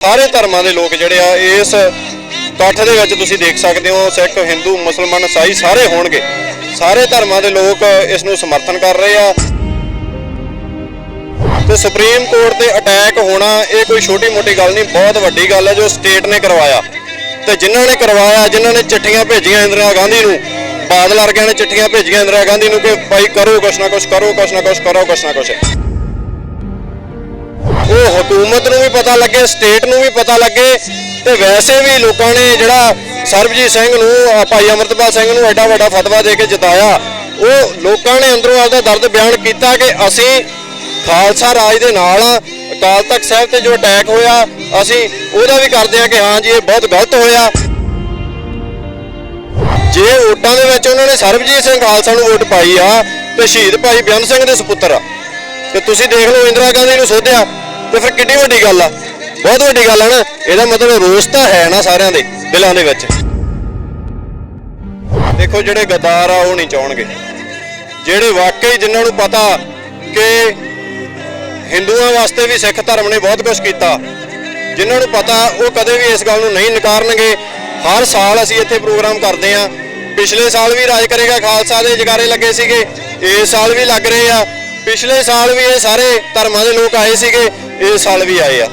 ਸਾਰੇ ਧਰਮਾਂ ਦੇ ਲੋਕ ਜਿਹੜੇ ਆ ਇਸ ਇਕੱਠ ਦੇ ਵਿੱਚ ਤੁਸੀਂ ਦੇਖ ਸਕਦੇ ਹੋ, ਸਿੱਖ, ਹਿੰਦੂ, ਮੁਸਲਮਾਨ, ਈਸਾਈ ਸਾਰੇ ਹੋਣਗੇ। ਸਾਰੇ ਧਰਮਾਂ ਦੇ ਲੋਕ ਇਸ ਨੂੰ ਸਮਰਥਨ ਕਰ ਰਹੇ ਆ। ਤੇ ਸੁਪਰੀਮ ਕੋਰਟ ਤੇ ਅਟੈਕ ਹੋਣਾ, ਇਹ ਕੋਈ ਛੋਟੀ ਮੋਟੀ ਗੱਲ ਨਹੀਂ, ਬਹੁਤ ਵੱਡੀ ਗੱਲ ਹੈ ਜੋ ਸਟੇਟ ਨੇ ਕਰਵਾਇਆ। ਤੇ ਜਿਨ੍ਹਾਂ ਨੇ ਕਰਵਾਇਆ, ਜਿਨ੍ਹਾਂ ਨੇ ਚਿੱਠੀਆਂ ਭੇਜੀਆਂ ਇੰਦਰਾ ਗਾਂਧੀ ਨੂੰ, ਬਾਦਲ ਵਰਗਿਆਂ ਨੇ ਚਿੱਠੀਆਂ ਭੇਜੀਆਂ ਇੰਦਰਾ ਗਾਂਧੀ ਨੂੰ ਕਿ ਭਾਈ ਕਰੋ ਕੁਛ ਨਾ ਕੁਛ, ਕਰੋ ਕੁਛ ਨਾ ਕੁਛ, ਕਰੋ ਕੁਛ ਨਾ ਕੁਛ। ਉਹ ਹਕੂਮਤ ਨੂੰ ਵੀ ਪਤਾ ਲੱਗੇ, ਸਟੇਟ ਨੂੰ ਵੀ ਪਤਾ ਲੱਗੇ ਤੇ ਵੈਸੇ ਵੀ ਲੋਕਾਂ ਨੇ ਜਿਹੜਾ ਸਰਬਜੀਤ ਸਿੰਘ ਨੂੰ ਭਾਈ ਅਮਰਤਪਾਲ ਸਿੰਘ ਨੂੰ ਐਡਾ ਵੱਡਾ ਫਤਵਾ ਦੇ ਕੇ ਜਿਤਾਇਆ, ਉਹ ਲੋਕਾਂ ਨੇ ਅੰਦਰੋਂ ਆਪਦਾ ਦਰਦ ਬਿਆਨ ਕੀਤਾ ਕਿ ਅਸੀਂ ਖਾਲਸਾ ਰਾਜ ਦੇ ਨਾਲ ਅਕਾਲ ਤਖਤ ਸਾਹਿਬ ਤੇ ਜੋ ਅਟੈਕ ਹੋਇਆ, ਅਸੀਂ ਉਹਦਾ ਵੀ ਕਰਦੇ ਆ ਕਿ ਹਾਂ ਜੀ, ਇਹ ਬਹੁਤ ਗਲਤ ਹੋਇਆ। ਜੇ ਵੋਟਾਂ ਦੇ ਵਿੱਚ ਉਹਨਾਂ ਨੇ ਸਰਬਜੀਤ ਸਿੰਘ ਖਾਲਸਾ ਨੂੰ ਵੋਟ ਪਾਈ ਆ, ਤੇ ਸ਼ਹੀਦ ਭਾਈ ਬਿਆਨ ਸਿੰਘ ਦੇ ਸੁਪੁੱਤਰ ਆ। ਤੇ ਤੁਸੀਂ ਦੇਖ ਲਓ ਇੰਦਰਾ ਗਾਂਧੀ ਨੂੰ ਸੋਧਿਆ। ਤੇ ਫਿਰ ਕਿੰਨੀ ਵੱਡੀ ਗੱਲ ਆ। ਬਹੁਤ ਵੱਡੀ ਗੱਲ ਆ ਨਾ। ਇਹਦਾ ਮਤਲਬ ਰੋਸ ਤਾਂ ਹੈ ਨਾ ਸਾਰਿਆਂ ਦੇ, ਦਿਲਾਂ ਦੇ ਵਿੱਚ। ਦੇਖੋ ਜਿਹੜੇ ਗਦਾਰ ਆ, ਉਹ ਨਹੀਂ ਚਾਹਣਗੇ। ਜਿਹੜੇ ਵਾਕਈ ਜਿਨ੍ਹਾਂ ਨੂੰ ਪਤਾ ਕਿ ਹਿੰਦੂਆਂ ਵਾਸਤੇ ਵੀ ਸਿੱਖ ਧਰਮ ਨੇ ਬਹੁਤ ਕੁਝ ਕੀਤਾ, ਜਿਨ੍ਹਾਂ ਨੂੰ ਪਤਾ ਉਹ ਕਦੇ ਵੀ ਇਸ ਗੱਲ ਨੂੰ ਨਹੀਂ ਨਕਾਰਨਗੇ। ਹਰ ਸਾਲ ਅਸੀਂ ਇੱਥੇ ਪ੍ਰੋਗਰਾਮ ਕਰਦੇ ਆ ਪਿਛਲੇ ਸਾਲ ਵੀ ਰਾਜ ਕਰੇਗਾ ਖਾਲਸਾ ਦੇ ਜਗਾਰੇ ਲੱਗੇ ਸੀਗੇ। ਇਸ ਸਾਲ ਵੀ ਲੱਗ ਰਹੇ ਆ। ਪਿਛਲੇ ਸਾਲ ਵੀ ਇਹ ਸਾਰੇ ਧਰਮਾਂ ਦੇ ਲੋਕ ਆਏ ਸੀਗੇ ਇਸ ਸਾਲ ਵੀ ਆਏ ਆ।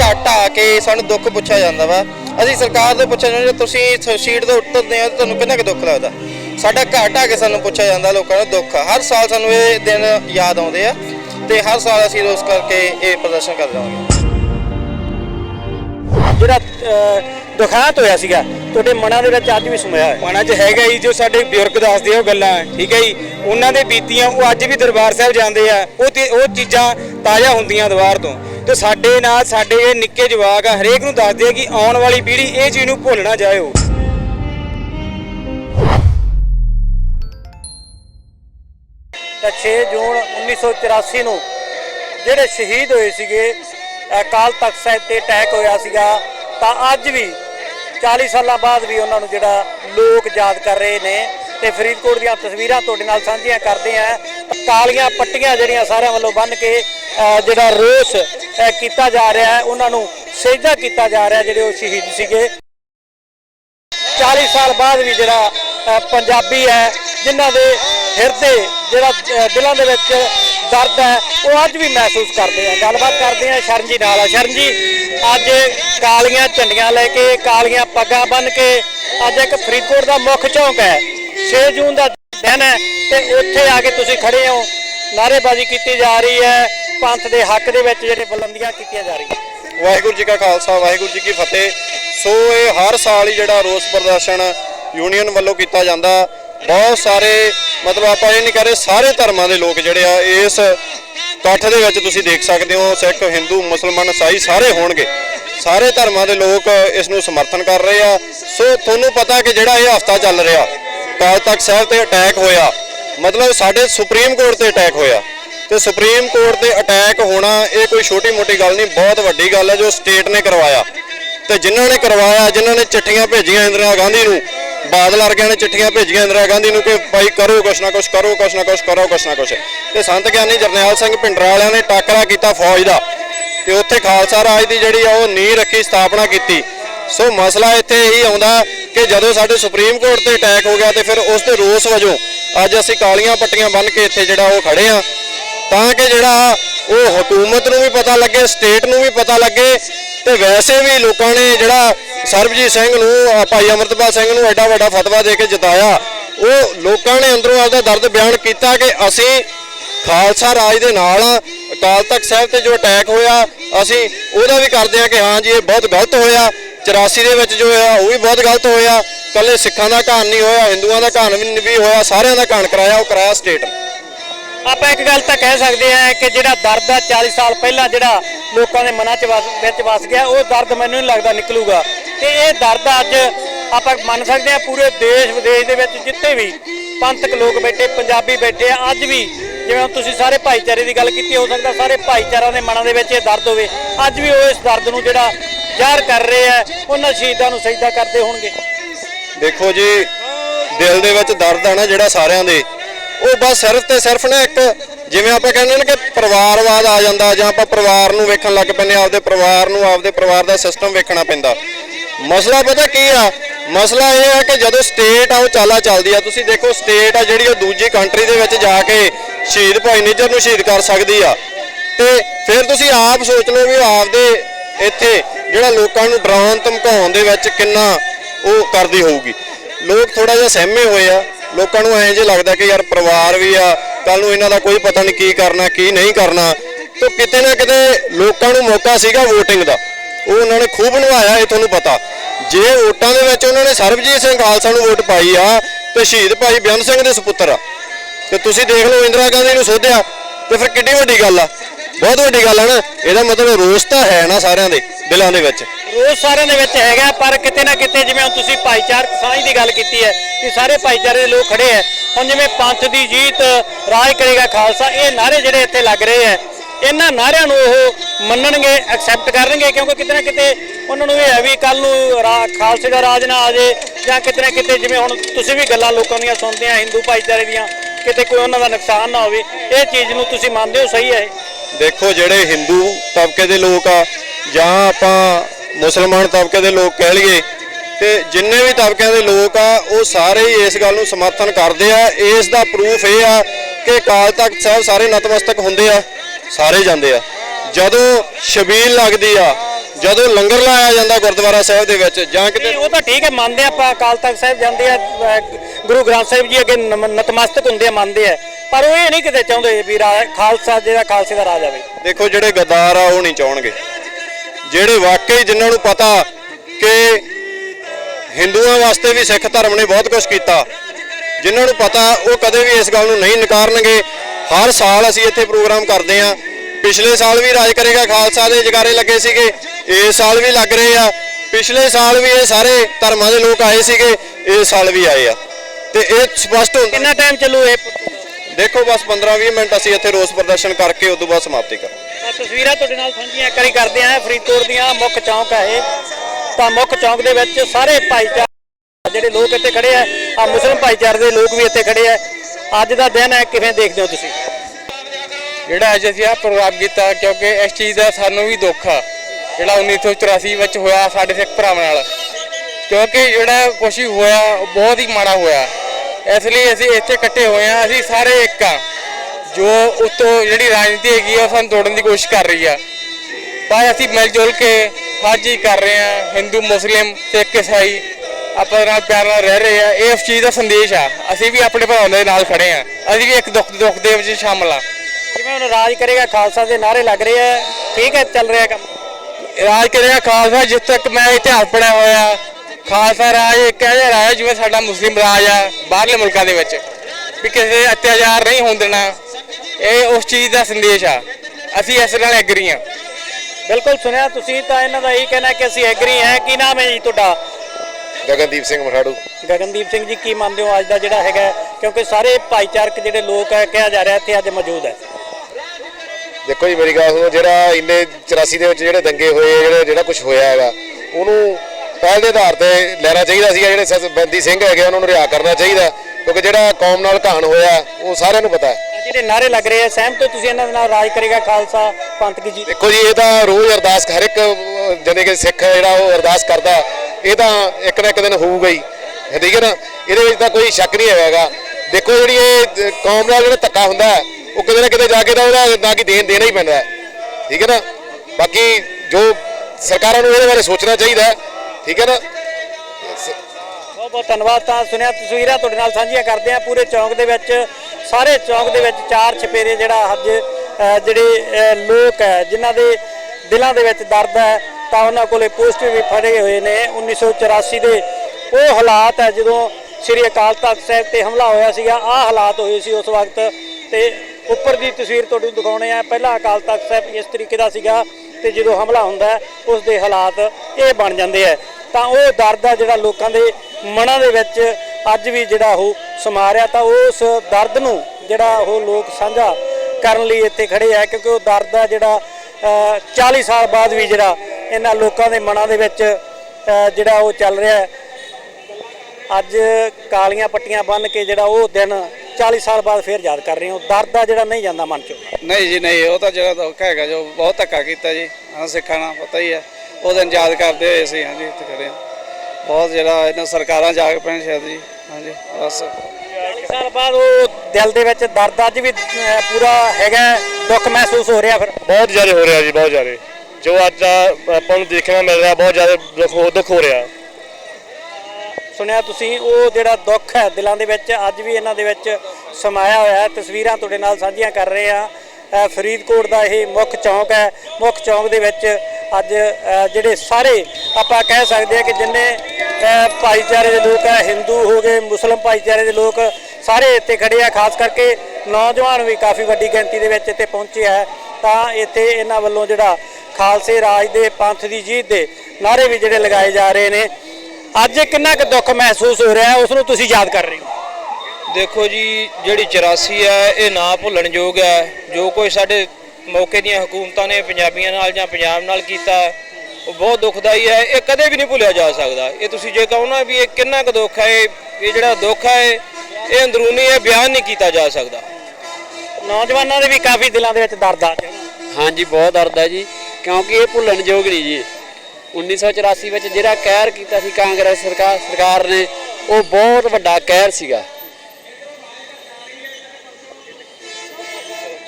ਘੱਟ ਆ ਕੇ ਸਾਨੂੰ ਦੁੱਖ ਪੁੱਛਿਆ ਜਾਂਦਾ ਵਾ। ਅਸੀਂ ਸਰਕਾਰ ਤੋਂ ਪੁੱਛਿਆ ਜਾਂਦਾ ਤੁਸੀਂ ਇਸ ਸੀਟ ਤੋਂ ਉੱਤਰਦੇ ਆ ਤੁਹਾਨੂੰ ਕਿੰਨਾ ਕੁ ਦੁੱਖ ਲੱਗਦਾ? ਸਾਡਾ ਘੱਟ ਆ ਕੇ ਸਾਨੂੰ ਪੁੱਛਿਆ ਜਾਂਦਾ, ਲੋਕਾਂ ਦਾ ਦੁੱਖ ਹਰ ਸਾਲ ਸਾਨੂੰ ਇਹ ਦਿਨ ਯਾਦ ਆਉਂਦੇ ਆ, ਤੇ ਹਰ ਸਾਲ ਅਸੀਂ ਉਸ ਕਰਕੇ ਇਹ ਪ੍ਰਦਰਸ਼ਨ ਕਰਦੇ ਰਹਾਂਗੇ। ਜਿਹੜਾ ਦੁਖਾਂਤ ਹੋਇਆ ਸੀਗਾ ਤੁਹਾਡੇ ਮਨਾਂ ਦੇ ਵਿੱਚ ਅੱਜ ਵੀ ਸੁਮਿਆ ਹੈ ਮਨਾਂ 'ਚ ਹੈਗਾ ਹੀ ਜੋ ਸਾਡੇ ਬਜ਼ੁਰਗ ਦੱਸਦੇ ਉਹ ਗੱਲਾਂ ਠੀਕ ਹੈ ਜੀ? ਉਹਨਾਂ ਦੇ ਬੀਤੀਆਂ ਉਹ ਅੱਜ ਵੀ ਦਰਬਾਰ ਸਾਹਿਬ ਜਾਂਦੇ ਆ ਉਹ ਤੇ ਉਹ ਚੀਜ਼ਾਂ ਤਾਜ਼ਾ ਹੁੰਦੀਆਂ ਦਰਬਾਰ ਤੋਂ। ਤੇ ਸਾਡੇ ਨਾਲ ਸਾਡੇ ਇਹ ਨਿੱਕੇ ਜਵਾਕ ਆ ਹਰੇਕ ਨੂੰ ਦੱਸਦੇ ਆ ਕਿ ਆਉਣ ਵਾਲੀ ਪੀੜ੍ਹੀ ਇਹ ਚੀਜ਼ ਨੂੰ ਭੁੱਲ ਨਾ ਜਾਇਓ। ਤਾਂ 6 ਜੂਨ 1984 ਨੂੰ ਜਿਹੜੇ ਸ਼ਹੀਦ ਹੋਏ ਸੀਗੇ ਅਕਾਲ ਤਖਤ ਸਾਹਿਬ ਤੇ ਅਟੈਕ ਹੋਇਆ ਸੀਗਾ, ਤਾਂ ਅੱਜ ਵੀ 40 ਸਾਲਾਂ ਬਾਅਦ ਵੀ ਉਹਨਾਂ ਨੂੰ ਜਿਹੜਾ ਲੋਕ ਯਾਦ ਕਰ ਰਹੇ ਨੇ ਤੇ ਫਰੀਦਕੋਟ ਦੀਆਂ ਤਸਵੀਰਾਂ ਤੁਹਾਡੇ ਨਾਲ ਸਾਂਝੀਆਂ ਕਰਦੇ ਆ ਕਾਲੀਆਂ ਪੱਟੀਆਂ ਜਿਹੜੀਆਂ ਸਾਰਿਆਂ ਵੱਲੋਂ ਬੰਨ ਕੇ ਜਿਹੜਾ ਰੋਸ ਕੀਤਾ ਜਾ ਰਿਹਾ ਹੈ, ਉਹਨਾਂ ਨੂੰ ਸਜਦਾ ਕੀਤਾ ਜਾ ਰਿਹਾ ਜਿਹੜੇ ਉਹ ਸ਼ਹੀਦ ਸੀਗੇ। 40 ਸਾਲ ਬਾਅਦ ਵੀ ਜਿਹੜਾ ਪੰਜਾਬੀ ਹੈ, ਜਿਨ੍ਹਾਂ ਦੇ ਹਿਰਦੇ, ਜਿਹੜਾ ਦਿਲਾਂ ਦੇ ਵਿੱਚ ਦਰਦ ਹੈ, ਉਹ ਅੱਜ ਵੀ ਮਹਿਸੂਸ ਕਰਦੇ ਆ। ਗੱਲਬਾਤ ਕਰਦੇ ਆ ਸ਼ਰਨ ਜੀ ਨਾਲ। ਸ਼ਰਨ ਜੀ, ਅੱਜ ਕਾਲੀਆਂ ਝੰਡੀਆਂ ਲੈ ਕੇ, ਕਾਲੀਆਂ ਪੱਗਾਂ ਬੰਨ ਕੇ, ਅੱਜ ਇੱਕ ਫਰੀਦਕੋਟ ਦਾ ਮੁੱਖ ਚੌਂਕ ਹੈ। 6 ਜੂਨ ਦਾ ਦਿਨ ਹੈ ਤੇ ਉੱਥੇ ਆ ਕੇ ਤੁਸੀਂ ਖੜੇ ਹੋ। ਨਾਅਰੇਬਾਜ਼ੀ ਕੀਤੀ ਜਾ ਰਹੀ ਹੈ। ਪੰਥ ਦੇ ਹੱਕ ਦੇ ਵਿੱਚ ਜਿਹੜੇ ਬੁਲੰਦੀਆਂ ਕੀਤੀਆਂ ਜਾ ਰਹੀਆਂ। ਵਾਹਿਗੁਰੂ ਜੀ ਕਾ ਖਾਲਸਾ, ਵਾਹਿਗੁਰੂ ਜੀ ਕੀ ਫਤਿਹ। ਸੋ ਇਹ ਹਰ ਸਾਲ ਹੀ ਜਿਹੜਾ ਰੋਸ ਪ੍ਰਦਰਸ਼ਨ ਯੂਨੀਅਨ ਵੱਲੋਂ ਕੀਤਾ ਜਾਂਦਾ। ਬਹੁਤ ਸਾਰੇ, ਮਤਲਬ ਆਪਾਂ ਇਹ ਨਹੀਂ ਕਹ ਰਹੇ, ਸਾਰੇ ਧਰਮਾਂ ਦੇ ਲੋਕ ਜਿਹੜੇ ਆ, ਇਸ ਇਕੱਠ ਦੇ ਵਿੱਚ ਤੁਸੀਂ ਦੇਖ ਸਕਦੇ ਹੋ, ਸਿੱਖ, ਹਿੰਦੂ, ਮੁਸਲਮਾਨ ਈਸਾਈ ਸਾਰੇ ਹੋਣਗੇ। ਸਾਰੇ ਧਰਮਾਂ ਦੇ ਲੋਕ ਇਸ ਨੂੰ ਸਮਰਥਨ ਕਰ ਰਹੇ ਆ। ਸੋ ਤੁਹਾਨੂੰ ਪਤਾ ਕਿ ਜਿਹੜਾ ਇਹ ਹਫਤਾ ਚੱਲ ਰਿਹਾ, ਅਕਾਲ ਤਖਤ ਸਾਹਿਬ ਤੇ ਅਟੈਕ ਹੋਇਆ, ਮਤਲਬ ਸਾਡੇ ਸੁਪਰੀਮ ਕੋਰਟ ਤੇ ਅਟੈਕ ਹੋਇਆ। ਤੇ ਸੁਪਰੀਮ ਕੋਰਟ ਤੇ ਅਟੈਕ ਹੋਣਾ, ਇਹ ਕੋਈ ਛੋਟੀ ਮੋਟੀ ਗੱਲ ਨਹੀਂ, ਬਹੁਤ ਵੱਡੀ ਗੱਲ ਹੈ ਜੋ ਸਟੇਟ ਨੇ ਕਰਵਾਇਆ। ਤੇ ਜਿਨ੍ਹਾਂ ਨੇ ਕਰਵਾਇਆ, ਜਿਨ੍ਹਾਂ ਨੇ ਚਿੱਠੀਆਂ ਭੇਜੀਆਂ ਇੰਦਰਾ ਗਾਂਧੀ ਨੂੰ ਬਾਦਲ ਵਰਗਿਆਂ ਨੇ ਚਿੱਠੀਆਂ ਭੇਜੀਆਂ ਇੰਦਰਾ ਗਾਂਧੀ ਨੂੰ ਕਿ ਭਾਈ ਕਰੋ ਕੁਛ ਨਾ ਕੁਛ, ਕਰੋ ਕੁਛ ਨਾ ਕੁਛ, ਕਰੋ ਕੁਛ ਨਾ ਕੁਛ। ਤੇ ਸੰਤ ਗਿਆਨੀ ਜਰਨੈਲ ਸਿੰਘ ਭਿੰਡਰਾਂ ਵਾਲਿਆਂ ਨੇ ਟਾਕਰਾ ਕੀਤਾ ਫੌਜ ਦਾ। ਤੇ ਉੱਥੇ ਖਾਲਸਾ ਰਾਜ ਦੀ ਜਿਹੜੀ ਆ ਉਹ ਨੀਂਹ ਰੱਖੀ, ਸਥਾਪਨਾ ਕੀਤੀ। ਸੋ ਮਸਲਾ ਇੱਥੇ ਇਹੀ ਆਉਂਦਾ ਕਿ ਜਦੋਂ ਸਾਡੇ ਸੁਪਰੀਮ ਕੋਰਟ ਤੇ ਅਟੈਕ ਹੋ ਗਿਆ ਤੇ ਫਿਰ ਉਸ ਦੇ ਰੋਸ ਵਜੋਂ ਅੱਜ ਅਸੀਂ ਕਾਲੀਆਂ ਪੱਟੀਆਂ ਬੰਨ੍ਹ ਕੇ ਇੱਥੇ ਜਿਹੜਾ ਉਹ ਖੜੇ ਆ ਤਾਂ ਕਿ ਜਿਹੜਾ ਉਹ ਹਕੂਮਤ ਨੂੰ ਵੀ ਪਤਾ ਲੱਗੇ, ਸਟੇਟ ਨੂੰ ਵੀ ਪਤਾ ਲੱਗੇ, ਤੇ ਵੈਸੇ ਵੀ ਲੋਕਾਂ ਨੇ ਜਿਹੜਾ ਸਰਬਜੀਤ ਸਿੰਘ ਨੂੰ ਭਾਈ ਅਮਰਤਪਾਲ ਸਿੰਘ ਨੂੰ ਐਡਾ ਵੱਡਾ ਫਤਵਾ ਦੇ ਕੇ ਜਿਤਾਇਆ। ਉਹ ਲੋਕਾਂ ਨੇ ਅੰਦਰੋਂ ਆਪਦਾ ਦਰਦ ਬਿਆਨ ਕੀਤਾ ਕਿ ਅਸੀਂ ਖਾਲਸਾ ਰਾਜ ਦੇ ਨਾਲ ਅਕਾਲ ਤਖਤ ਸਾਹਿਬ ਤੇ ਜੋ ਅਟੈਕ ਹੋਇਆ, ਅਸੀਂ ਉਹਦਾ ਵੀ ਕਰਦੇ ਆ ਕਿ ਹਾਂ ਜੀ, ਇਹ ਬਹੁਤ ਗਲਤ ਹੋਇਆ। 84 ਦੇ ਵਿੱਚ ਜੋ ਹੋਇਆ, ਉਹ ਵੀ ਬਹੁਤ ਗਲਤ ਹੋਇਆ। ਕੱਲੇ ਸਿੱਖਾਂ ਦਾ ਘਾਣ ਨਹੀਂ ਹੋਇਆ, ਹਿੰਦੂਆਂ ਦਾ ਘਾਣ ਵੀ ਹੋਇਆ, ਸਾਰਿਆਂ ਦਾ ਘਾਣ ਕਰਾਇਆ, ਉਹ ਕਰਾਇਆ ਸਟੇਟ ਆਪਾਂ ਇੱਕ ਗੱਲ ਤਾਂ ਕਹਿ ਸਕਦੇ ਆ ਕਿ ਜਿਹੜਾ ਦਰਦ ਆ 40 ਸਾਲ ਪਹਿਲਾਂ ਜਿਹੜਾ ਲੋਕਾਂ ਦੇ ਮਨਾਂ 'ਚ ਵਸ- ਵਿੱਚ ਵਸ ਗਿਆ, ਉਹ ਦਰਦ ਮੈਨੂੰ ਨਹੀਂ ਲੱਗਦਾ ਨਿਕਲੂਗਾ। ਤੇ ਇਹ ਦਰਦ ਅੱਜ ਆਪਾਂ ਮੰਨ ਸਕਦੇ ਆ ਪੂਰੇ ਦੇਸ਼ ਵਿਦੇਸ਼ ਦੇ ਵਿੱਚ ਜਿੱਥੇ ਵੀ ਪੰਥਕ ਲੋਕ ਬੈਠੇ, ਪੰਜਾਬੀ ਬੈਠੇ ਆ, ਅੱਜ ਵੀ ਜਿਵੇਂ ਹੁਣ ਤੁਸੀਂ ਸਾਰੇ ਭਾਈਚਾਰੇ ਦੀ ਗੱਲ ਕੀਤੀ, ਹੋ ਸਕਦਾ ਸਾਰੇ ਭਾਈਚਾਰਿਆਂ ਦੇ ਮਨਾਂ ਦੇ ਵਿੱਚ ਇਹ ਦਰਦ ਹੋਵੇ। ਅੱਜ ਵੀ ਉਹ ਇਸ ਦਰਦ ਨੂੰ ਜਿਹੜਾ ਜ਼ਾਹਰ ਕਰ ਰਹੇ ਆ, ਉਹਨਾਂ ਸ਼ਹੀਦਾਂ ਨੂੰ ਸਜਦਾ ਕਰਦੇ ਹੋਣਗੇ। ਦੇਖੋ ਜੀ, ਦਿਲ ਦੇ ਵਿੱਚ ਦਰਦ ਆ ਨਾ ਜਿਹੜਾ ਸਾਰਿਆਂ ਦੇ। ਉਹ ਬਸ ਸਿਰਫ ਤੇ ਸਿਰਫ ਨਾ ਇੱਕ ਜਿਵੇਂ ਆਪਾਂ ਕਹਿੰਦੇ ਨੇ ਕਿ ਪਰਿਵਾਰਵਾਦ ਆ ਜਾਂਦਾ ਜਾਂ ਆਪਾਂ ਪਰਿਵਾਰ ਨੂੰ ਵੇਖਣ ਲੱਗ ਪੈਂਦੇ ਹਾਂ, ਆਪਦੇ ਪਰਿਵਾਰ ਨੂੰ ਆਪਦੇ ਪਰਿਵਾਰ ਦਾ ਸਿਸਟਮ ਵੇਖਣਾ ਪੈਂਦਾ। ਮਸਲਾ ਪਤਾ ਕੀ ਆ? ਮਸਲਾ ਇਹ ਹੈ ਕਿ ਜਦੋਂ ਸਟੇਟ ਆ ਉਹ ਚਾਲਾ ਚੱਲਦੀ ਆ। ਤੁਸੀਂ ਦੇਖੋ ਸਟੇਟ ਆ ਜਿਹੜੀ ਉਹ ਦੂਜੀ ਕੰਟਰੀ ਦੇ ਵਿੱਚ ਜਾ ਕੇ ਸ਼ਹੀਦ ਭਾਈ ਨਿੱਜਰ ਨੂੰ ਸ਼ਹੀਦ ਕਰ ਸਕਦੀ ਆ। ਤੇ ਫਿਰ ਤੁਸੀਂ ਆਪ ਸੋਚ ਲਓ ਵੀ ਆਪਦੇ ਇੱਥੇ ਜਿਹੜਾ ਲੋਕਾਂ ਨੂੰ ਡਰਾਉਣ ਧਮਕਾਉਣ ਦੇ ਵਿੱਚ ਕਿੰਨਾ ਉਹ ਕਰਦੀ ਹੋਊਗੀ। ਲੋਕ ਥੋੜਾ ਜਿਹਾ ਸਹਿਮੇ ਹੋਏ ਆ। ਲੋਕਾਂ ਨੂੰ ਐਂ ਜੇ ਲੱਗਦਾ ਕਿ ਯਾਰ ਪਰਿਵਾਰ ਵੀ ਆ ਕੱਲ ਨੂੰ ਇਹਨਾਂ ਦਾ ਕੋਈ ਪਤਾ ਨਹੀਂ ਕੀ ਕਰਨਾ, ਕੀ ਨਹੀਂ ਕਰਨਾ, ਤਾਂ ਕਿਤੇ ਨਾ ਕਿਤੇ ਲੋਕਾਂ ਨੂੰ ਮੌਕਾ ਸੀਗਾ VOTING ਦਾ। ਉਹ ਉਹਨਾਂ ਨੇ ਖੂਬ ਨਿਭਾਇਆ, ਇਹ ਤੁਹਾਨੂੰ ਪਤਾ। ਜੇ ਵੋਟਾਂ ਦੇ ਵਿੱਚ ਉਹਨਾਂ ਨੇ ਸਰਬਜੀਤ ਸਿੰਘ ਖਾਲਸਾ ਨੂੰ ਵੋਟ ਪਾਈ ਆ, ਤੇ ਸ਼ਹੀਦ ਭਾਈ ਬਿਆਨ ਸਿੰਘ ਦੇ ਸੁਪੁੱਤਰ ਆ। ਤੇ ਤੁਸੀਂ ਦੇਖ ਲਓ ਇੰਦਰਾ ਗਾਂਧੀ ਨੂੰ ਸੋਧਿਆ, ਤੇ ਫਿਰ ਕਿੱਡੀ ਵੱਡੀ ਗੱਲ ਆ। ਬਹੁਤ ਵੱਡੀ ਗੱਲ ਹੈ ਨਾ, ਇਹਦਾ ਮਤਲਬ ਰੋਸ ਤਾਂ ਹੈ ਨਾ ਸਾਰਿਆਂ ਦੇ, ਦਿਲਾਂ ਦੇ ਵਿੱਚ। ਰੋਸ ਸਾਰਿਆਂ ਦੇ ਵਿੱਚ ਹੈਗਾ, ਪਰ ਕਿਤੇ ਨਾ ਕਿਤੇ ਜਿਵੇਂ ਹੁਣ ਤੁਸੀਂ ਭਾਈਚਾਰਕ ਸਾਂਝ ਦੀ ਗੱਲ ਕੀਤੀ ਹੈ, ਕਿ ਸਾਰੇ ਭਾਈਚਾਰੇ ਦੇ ਲੋਕ ਖੜੇ ਹੈ। ਹੁਣ ਜਿਵੇਂ ਪੰਥ ਦੀ ਜੀਤ, ਰਾਜ ਕਰੇਗਾ ਖਾਲਸਾ, ਇਹ ਨਾਰੇ ਜਿਹੜੇ ਇੱਥੇ ਲੱਗ ਰਹੇ ਹੈ, ਇਹਨਾਂ ਨਾਰਿਆਂ ਨੂੰ ਉਹ ਮੰਨਣਗੇ ਐਕਸੈਪਟ ਕਰਨਗੇ, ਕਿਉਂਕਿ ਕਿਤੇ ਨਾ ਕਿਤੇ ਉਹਨਾਂ ਨੂੰ ਇਹ ਹੈ ਵੀ ਕੱਲ ਨੂੰ ਰਾ- ਖਾਲਸੇ ਦਾ ਰਾਜ ਨਾ ਆ ਜੇ, ਜਾਂ ਕਿਤੇ ਨਾ ਕਿਤੇ ਜਿਵੇਂ ਹੁਣ ਤੁਸੀਂ ਵੀ ਗੱਲਾਂ ਲੋਕਾਂ ਦੀਆਂ ਸੁਣਦੇ ਆ, ਹਿੰਦੂ ਭਾਈਚਾਰੇ ਦੀਆਂ, ਕਿਤੇ ਕੋਈ ਉਹਨਾਂ ਦਾ ਨੁਕਸਾਨ ਨਾ ਹੋਵੇ, ਇਹ ਚੀਜ਼ ਨੂੰ ਤੁਸੀਂ ਮੰਨਦੇ ਹੋ, ਸਹੀ ਹੈ ਦੇਖੋ ਜਿਹੜੇ ਹਿੰਦੂ ਤਬਕੇ ਦੇ ਲੋਕ ਆ, ਜਾਂ ਆਪਾਂ ਮੁਸਲਮਾਨ ਤਬਕੇ ਦੇ ਲੋਕ ਕਹਿ ਲਈਏ, ਤੇ ਜਿੰਨੇ ਵੀ ਤਬਕਿਆਂ ਦੇ ਲੋਕ ਆ, ਉਹ ਸਾਰੇ ਹੀ ਇਸ ਗੱਲ ਨੂੰ ਸਮਰਥਨ ਕਰਦੇ ਆ। ਇਸ ਦਾ ਪ੍ਰੂਫ ਇਹ ਆ ਕਿ ਅਕਾਲ ਤਖਤ ਸਾਹਿਬ ਸਾਰੇ ਨਤਮਸਤਕ ਹੁੰਦੇ ਆ, ਸਾਰੇ ਜਾਂਦੇ ਆ। ਜਦੋਂ ਸ਼ਬੀਲ ਲੱਗਦੀ ਆ, ਜਦੋਂ ਲੰਗਰ ਲਾਇਆ ਜਾਂਦਾ ਗੁਰਦੁਆਰਾ ਸਾਹਿਬ ਦੇ ਵਿੱਚ, ਜਾਂ ਕਿਤੇ ਉਹ ਤਾਂ ਠੀਕ ਹੈ, ਮੰਨਦੇ ਆ ਆਪਾਂ ਅਕਾਲ ਤਖਤ ਸਾਹਿਬ ਜਾਂਦੇ ਆ ਗੁਰੂ ਗ੍ਰੰਥ ਸਾਹਿਬ ਜੀ ਅੱਗੇ ਨਤਮਸਤਕ ਹੁੰਦੇ ਆ, ਮੰਨਦੇ ਆ। ਪਰ ਉਹ ਇਹ ਨਹੀਂ ਕਿਤੇ ਚਾਹੁੰਦੇ ਵੀ ਰਾ- ਖਾਲਸਾ ਜਿਹੜਾ ਖਾਲਸੇ ਦਾ ਰਾਜ ਆਵੇ। ਦੇਖੋ ਜਿਹੜੇ ਗੱਦਾਰ ਆ ਉਹ ਨਹੀਂ ਚਾਹਣਗੇ। ਜਿਹੜੇ ਵਾਕਈ ਜਿਨ੍ਹਾਂ ਨੂੰ ਪਤਾ ਕਿ ਹਿੰਦੂਆਂ ਵਾਸਤੇ ਵੀ ਸਿੱਖ ਧਰਮ ਨੇ ਬਹੁਤ ਕੁਝ ਕੀਤਾ ਜਿਨ੍ਹਾਂ ਨੂੰ ਪਤਾ ਉਹ ਕਦੇ ਵੀ ਇਸ ਗੱਲ ਨੂੰ ਨਹੀਂ ਨਕਾਰਨਗੇ। ਹਰ ਸਾਲ ਅਸੀਂ ਇੱਥੇ ਪ੍ਰੋਗਰਾਮ ਕਰਦੇ ਆ ਪਿਛਲੇ ਸਾਲ ਵੀ ਰਾਜ ਕਰੇਗਾ ਖਾਲਸਾ ਦੇ ਜਗਾਰੇ ਲੱਗੇ ਸੀਗੇ ਇਸ ਸਾਲ ਵੀ ਲੱਗ ਰਹੇ ਆ। ਪਿਛਲੇ ਸਾਲ ਵੀ ਇਹ ਸਾਰੇ ਧਰਮਾਂ ਦੇ ਲੋਕ ਆਏ ਸੀਗੇ ਇਸ ਸਾਲ ਵੀ ਆਏ ਆ। ਤੇ ਇਹ ਸਪਸ਼ਟ ਹੁੰਦਾ ਕਿੰਨਾ ਟਾਈਮ ਚੱਲੂ ਇਹ ਦੇਖੋ ਬਸ 15-20 ਮਿੰਟ ਅਸੀਂ ਇੱਥੇ ਰੋਸ ਪ੍ਰਦਰਸ਼ਨ ਕਰਕੇ ਉਸ ਤੋਂ ਬਾਅਦ ਸਮਾਪਤੀ ਕਰਾਂਗੇ। ਤਸਵੀਰਾਂ ਤੁਹਾਡੇ ਨਾਲ ਸਾਂਝੀਆਂ ਕਰੀ ਕਰਦੇ ਆਂ ਫਰੀਦਕੋਟ ਦੀਆਂ ਮੁੱਖ ਚੌਂਕ ਹੈ ਇਹ। ਤਾਂ ਮੁੱਖ ਚੌਂਕ ਦੇ ਵਿੱਚ ਸਾਰੇ ਭਾਈਚਾਰੇ ਜਿਹੜੇ ਲੋਕ ਇੱਥੇ ਖੜੇ ਆ। ਆ ਮੁਸਲਮ ਭਾਈਚਾਰੇ ਦੇ ਲੋਕ ਵੀ ਇੱਥੇ ਖੜੇ ਆ। ਅੱਜ ਦਾ ਦਿਨ ਹੈ ਕਿਵੇਂ ਦੇਖਦੇ ਹੋ ਤੁਸੀਂ? ਜਿਹੜਾ ਅੱਜ ਅਸੀਂ ਆ ਪ੍ਰੋਗਰਾਮ ਕੀਤਾ ਕਿਉਂਕਿ ਇਸ ਚੀਜ਼ ਦਾ ਸਾਨੂੰ ਵੀ ਦੁੱਖ ਆ। ਜਿਹੜਾ 1984 ਵਿੱਚ ਹੋਇਆ ਸਾਡੇ ਸਿੱਖ ਭਰਾਵਾਂ ਨਾਲ। ਕਿਉਂਕਿ ਜਿਹੜਾ ਕੁਛ ਹੋਇਆ ਉਹ ਬਹੁਤ ਹੀ ਮਾੜਾ ਹੋਇਆ। ਇਸ ਲਈ ਅਸੀਂ ਇੱਥੇ ਇਕੱਠੇ ਹੋਏ ਆ ਅਸੀਂ ਸਾਰੇ ਇੱਕ ਆ ਜੋ ਉਤੋਂ ਜਿਹੜੀ ਰਾਜਨੀਤੀ ਹੈਗੀ ਆ ਉਹ ਸਾਨੂੰ ਤੋੜਨ ਦੀ ਕੋਸ਼ਿਸ਼ ਕਰ ਰਹੀ ਆ। ਪਰ ਅਸੀਂ ਮਿਲ ਜੁਲ ਕੇ ਹਰ ਚੀਜ਼ ਕਰ ਰਹੇ ਆ ਹਿੰਦੂ ਮੁਸਲਿਮ ਸਿੱਖ ਈਸਾਈ ਆਪਾਂ ਨਾਲ ਪਿਆਰ ਨਾਲ ਰਹਿ ਰਹੇ ਆ। ਇਹ ਇਸ ਚੀਜ਼ ਦਾ ਸੰਦੇਸ਼ ਆ। ਅਸੀਂ ਵੀ ਆਪਣੇ ਭਰਾਵਾਂ ਦੇ ਨਾਲ ਖੜੇ ਆ ਅਸੀਂ ਵੀ ਇੱਕ ਦੁੱਖ ਦੁੱਖ ਦੇ ਵਿੱਚ ਸ਼ਾਮਲ ਆ ਜਿਵੇਂ ਹੁਣ ਰਾਜ ਕਰੇਗਾ ਖਾਲਸਾ ਦੇ ਨਾਰੇ ਲੱਗ ਰਹੇ ਆ। ਠੀਕ ਹੈ ਚੱਲ ਰਿਹਾ ਕੰਮ। ਰਾਜ ਕਰੇਗਾ ਖਾਲਸਾ ਜਿਸ ਤੱਕ ਮੈਂ ਇਤਿਹਾਸ ਪੜਿਆ ਹੋਇਆ ਖਾਲਸਾ ਰਾਜ ਇੱਕ ਇਹੋ ਰਾਜ ਹੈ ਜਿਵੇਂ ਸਾਡਾ ਮੁਸਲਿਮ ਰਾਜ ਆ ਬਾਹਰਲੇ ਮੁਲਕਾਂ ਦੇ ਵਿੱਚ। ਵੀ ਕਿਸੇ ਦੇ ਅਤਿਆਚਾਰ ਨਹੀਂ ਹੋਣ ਦੇਣਾ ਇਹ ਉਸ ਚੀਜ਼ ਦਾ ਸੰਦੇਸ਼ ਆ। ਅਸੀਂ ਇਸ ਨਾਲ ਐਗਰੀ ਆ ਬਿਲਕੁਲ ਸੁਣਿਆ ਤੁਸੀਂ ਤਾਂ ਇਹਨਾਂ ਦਾ ਇਹੀ ਕਹਿਣਾ ਕਿ ਅਸੀਂ ਐਗਰੀ ਹੈ। ਕੀ ਨਾਮ ਹੈ ਜੀ ਤੁਹਾਡਾ? ਗਗਨਦੀਪ ਸਿੰਘ ਮਠਾੜੂ। ਗਗਨਦੀਪ ਸਿੰਘ ਜੀ ਕੀ ਮੰਨਦੇ ਹੋ ਅੱਜ ਦਾ ਜਿਹੜਾ ਹੈਗਾ ਕਿਉਂਕਿ ਸਾਰੇ ਭਾਈਚਾਰਕ ਜਿਹੜੇ ਲੋਕ ਹੈ ਕਿਹਾ ਜਾ ਰਿਹਾ ਇੱਥੇ ਅੱਜ ਮੌਜੂਦ ਹੈ। ਦੇਖੋ ਜੀ ਮੇਰੀ ਗੱਲ ਸੁਣੋ ਜਿਹੜਾ ਇੰਨੇ 84 ਦੇ ਵਿੱਚ ਜਿਹੜੇ ਦੰਗੇ ਹੋਏ ਜਿਹੜੇ ਜਿਹੜਾ ਕੁਝ ਹੋਇਆ ਹੈਗਾ ਉਹਨੂੰ ਪਹਿਲ ਦੇ ਆਧਾਰ ਤੇ ਲੈਣਾ ਚਾਹੀਦਾ ਸੀਗਾ ਜਿਹੜੇ ਬੰਦੀ ਸਿੰਘ ਹੈਗੇ ਉਹਨਾਂ ਨੂੰ ਰਿਹਾ ਕਰਨਾ ਚਾਹੀਦਾ ਕਿਉਂਕਿ ਜਿਹੜਾ ਕੌਮ ਨਾਲ ਘਾਣ ਹੋਇਆ ਉਹ ਸਾਰਿਆਂ ਨੂੰ ਪਤਾ ਹੈ। ਜਿਹੜੇ ਨਾਰੇ ਲੱਗ ਰਹੇ ਆ ਸਹਿਮਤ ਹੋ ਤੁਸੀਂ ਇਹਨਾਂ ਦੇ ਨਾਲ ਰਾਜ ਕਰੇਗਾ ਖਾਲਸਾ ਪੰਥ ਕੀ ਜੀ? ਦੇਖੋ ਜੀ ਇਹ ਤਾਂ ਰੋਜ਼ ਅਰਦਾਸ ਹਰ ਇੱਕ ਜਾਣੀ ਕਿ ਸਿੱਖ ਜਿਹੜਾ ਉਹ ਅਰਦਾਸ ਕਰਦਾ ਇਹ ਤਾਂ ਇੱਕ ਨਾ ਇੱਕ ਦਿਨ ਹੋਊਗਾ ਹੀ ਠੀਕ ਹੈ ਨਾ? ਇਹਦੇ ਵਿੱਚ ਤਾਂ ਕੋਈ ਸ਼ੱਕ ਨਹੀਂ ਹੈਗਾ। ਦੇਖੋ ਜਿਹੜੀ ਇਹ ਕੌਮ ਨਾਲ ਜਿਹੜਾ ਧੱਕਾ ਹੁੰਦਾ ਉਹ ਕਿਤੇ ਨਾ ਕਿਤੇ ਜਾ ਕੇ ਤਾਂ ਉਹਦਾ ਨਾ ਕਿ ਦੇਣ ਦੇਣਾ ਹੀ ਪੈਂਦਾ। ਠੀਕ ਹੈ ਨਾ? ਬਾਕੀ ਜੋ ਸਰਕਾਰਾਂ ਨੂੰ ਇਹਦੇ ਬਾਰੇ ਸੋਚਣਾ ਚਾਹੀਦਾ। ਠੀਕ ਹੈ ਨਾ? ਬਹੁਤ ਬਹੁਤ ਧੰਨਵਾਦ ਤਾਂ ਸੁਣਿਆ ਤਸਵੀਰਾਂ ਤੁਹਾਡੇ ਨਾਲ ਸਾਂਝੀਆਂ ਕਰਦੇ ਆ ਪੂਰੇ ਚੌਂਕ ਦੇ ਵਿੱਚ ਸਾਰੇ ਚੌਂਕ ਦੇ ਵਿੱਚ ਚਾਰ ਛਪੇਰੇ ਜਿਹੜਾ ਅੱਜ ਜਿਹੜੇ ਲੋਕ ਹੈ ਜਿਨ੍ਹਾਂ ਦੇ ਦਿਲਾਂ ਦੇ ਵਿੱਚ ਦਰਦ ਹੈ ਤਾਂ ਉਹਨਾਂ ਕੋਲੇ ਪੋਸਟਰ ਵੀ ਫੜੇ ਹੋਏ ਨੇ। 1984 ਦੇ ਉਹ ਹਾਲਾਤ ਹੈ ਜਦੋਂ ਸ੍ਰੀ ਅਕਾਲ ਤਖਤ ਸਾਹਿਬ ਤੇ ਹਮਲਾ ਹੋਇਆ ਸੀਗਾ ਆਹ ਹਾਲਾਤ ਹੋਏ ਸੀ ਉਸ ਵਕਤ। ਤੇ ਉੱਪਰ ਦੀ ਤਸਵੀਰ ਤੁਹਾਨੂੰ ਦਿਖਾਉਣੇ ਆ ਪਹਿਲਾਂ ਅਕਾਲ ਤਖਤ ਸਾਹਿਬ ਇਸ ਤਰੀਕੇ ਦਾ ਸੀਗਾ ਤੇ ਜਦੋਂ ਹਮਲਾ ਹੁੰਦਾ ਹੈ, ਉਸ ਦੇ ਹਾਲਾਤ ਇਹ ਬਣ ਜਾਂਦੇ ਆ ਤਾਂ ਉਹ ਦਰਦ ਆ ਜਿਹੜਾ ਲੋਕਾਂ ਦੇ ਮਨਾਂ ਦੇ ਵਿੱਚ ਅੱਜ ਵੀ ਜਿਹੜਾ ਉਹ ਸਮਾ ਰਿਹਾ ਤਾਂ ਉਸ ਦਰਦ ਨੂੰ ਜਿਹੜਾ ਉਹ ਲੋਕ ਸਾਂਝਾ ਕਰਨ ਲਈ ਇੱਥੇ ਖੜੇ ਆ ਕਿਉਂਕਿ ਉਹ ਦਰਦ ਆ ਜਿਹੜਾ ਅ, 40 ਸਾਲ ਬਾਅਦ ਵੀ ਜਿਹੜਾ ਇਹਨਾਂ ਲੋਕਾਂ ਦੇ ਮਨਾਂ ਦੇ ਵਿੱਚ ਜਿਹੜਾ ਉਹ ਚੱਲ ਰਿਹਾ ਅੱਜ ਕਾਲੀਆਂ ਪੱਟੀਆਂ ਬੰਨ ਕੇ ਜਿਹੜਾ ਉਹ ਦਿਨ 40 ਸਾਲ ਬਾਅਦ ਫੇਰ ਯਾਦ ਕਰ ਰਹੇ ਹੋ। ਦਰਦ ਆ ਜਿਹੜਾ ਨਹੀਂ ਜਾਂਦਾ ਮਨ ਚੋਂ। ਨਹੀਂ ਜੀ ਨਹੀਂ ਉਹ ਤਾਂ ਜਿਹੜਾ ਧੋਖਾ ਹੈਗਾ ਜੋ ਬਹੁਤ ਧੱਕਾ ਕੀਤਾ ਜੀ। ਹਾਂ ਸਿੱਖਾਂ ਨਾਲ ਪਤਾ ਹੀ ਹੈ। ਉਹ ਦਿਨ ਯਾਦ ਕਰਦੇ ਹੋਏ ਸੀ ਹਾਂਜੀ ਇੱਥੇ ਖੜੇ ਹਾਂ। ਬਹੁਤ ਜਿਹੜਾ ਇਹਨਾਂ ਸਰਕਾਰਾਂ ਜਾਗ ਪੈਣ ਸ਼ਾਇਦ ਜੀ ਹਾਂਜੀ ਬਸ। 40 ਸਾਲ ਬਾਅਦ ਉਹ ਦਿਲ ਦੇ ਵਿੱਚ ਦਰਦ ਅੱਜ ਵੀ ਅਹ, ਪੂਰਾ ਹੈਗਾ ਹੈ, ਦੁੱਖ ਮਹਿਸੂਸ ਹੋ ਰਿਹਾ ਫਿਰ? ਬਹੁਤ ਜ਼ਿਆਦਾ ਹੋ ਰਿਹਾ ਜੀ ਬਹੁਤ ਜ਼ਿਆਦਾ। ਜੋ ਅੱਜ ਦਾ ਆਪਾਂ ਨੂੰ ਦੇਖਣਾ ਮਿਲ ਰਿਹਾ ਬਹੁਤ ਜ਼ਿਆਦਾ ਦੁੱਖ ਹੋ ਦੁੱਖ ਹੋ ਰਿਹਾ। ਸੁਣਿਆ ਤੁਸੀਂ ਉਹ ਜਿਹੜਾ ਦੁੱਖ ਹੈ ਦਿਲਾਂ ਦੇ ਵਿੱਚ ਅੱਜ ਵੀ ਇਹਨਾਂ ਦੇ ਵਿੱਚ ਸਮਾਇਆ ਹੋਇਆ ਹੈ। ਤਸਵੀਰਾਂ ਤੁਹਾਡੇ ਨਾਲ ਸਾਂਝੀਆਂ ਕਰ ਰਹੇ ਆ ਫਰੀਦਕੋਟ ਦਾ ਇਹ ਮੁੱਖ ਚੌਂਕ ਹੈ। ਮੁੱਖ ਚੌਂਕ ਦੇ ਵਿੱਚ ਅੱਜ ਜਿਹੜੇ ਸਾਰੇ ਆਪਾਂ ਕਹਿ ਸਕਦੇ ਆ ਕਿ ਜਿੰਨੇ ਭਾਈਚਾਰੇ ਦੇ ਲੋਕ ਹੈ ਹਿੰਦੂ ਹੋ ਗਏ, ਮੁਸਲਮ ਭਾਈਚਾਰੇ ਦੇ ਲੋਕ, ਸਾਰੇ ਇੱਥੇ ਖੜੇ ਆ, ਖਾਸ ਕਰਕੇ ਨੌਜਵਾਨ ਵੀ ਕਾਫੀ ਵੱਡੀ ਗਿਣਤੀ ਦੇ ਵਿੱਚ ਇੱਥੇ ਪਹੁੰਚੇ ਹੈ ਤਾਂ ਇੱਥੇ ਇਹਨਾਂ ਵੱਲੋਂ ਜਿਹੜਾ ਖਾਲਸੇ ਰਾਜ ਦੇ ਪੰਥ ਦੀ ਜੀਤ ਦੇ ਨਾਰੇ ਵੀ ਜਿਹੜੇ ਲਗਾਏ ਜਾ ਰਹੇ ਨੇ। ਅੱਜ ਕਿੰਨਾ ਕੁ ਦੁੱਖ ਮਹਿਸੂਸ ਹੋ ਰਿਹਾ ਹੈ? ਉਸ ਨੂੰ ਤੁਸੀਂ ਯਾਦ ਕਰ ਰਹੇ ਹੋ? ਦੇਖੋ ਜੀ, ਜਿਹੜੀ 84 ਹੈ, ਇਹ ਨਾ ਭੁੱਲਣਯੋਗ ਹੈ। ਜੋ ਕੋਈ ਸਾਡੇ ਮੌਕੇ ਦੀਆਂ ਹਕੂਮਤਾਂ ਨੇ ਪੰਜਾਬੀਆਂ ਨਾਲ ਜਾਂ ਪੰਜਾਬ ਨਾਲ ਕੀਤਾ ਉਹ ਬਹੁਤ ਦੁਖਦਾਈ ਹੈ ਇਹ ਕਦੇ ਵੀ ਨਹੀਂ ਭੁੱਲਿਆ ਜਾ ਸਕਦਾ। ਇਹ ਤੁਸੀਂ ਜੇ ਕਹੋ ਨਾ ਵੀ ਇਹ ਕਿੰਨਾ ਕੁ ਦੁੱਖ ਹੈ ਇਹ ਇਹ ਜਿਹੜਾ ਦੁੱਖ ਹੈ ਇਹ ਅੰਦਰੂਨੀ ਹੈ ਬਿਆਨ ਨਹੀਂ ਕੀਤਾ ਜਾ ਸਕਦਾ। ਨੌਜਵਾਨਾਂ ਦੇ ਵੀ ਕਾਫੀ ਦਿਲਾਂ ਦੇ ਵਿੱਚ ਦਰਦ ਆ ਹਾਂਜੀ ਬਹੁਤ ਦਰਦ ਹੈ ਜੀ ਕਿਉਂਕਿ ਇਹ ਭੁੱਲਣ ਯੋਗ ਨਹੀਂ ਜੀ। 1984 ਵਿੱਚ ਜਿਹੜਾ ਕਹਿਰ ਕੀਤਾ ਸੀ ਕਾਂਗਰਸ ਸਰਕਾਰ ਸਰਕਾਰ ਨੇ ਉਹ ਬਹੁਤ ਵੱਡਾ ਕਹਿਰ ਸੀਗਾ।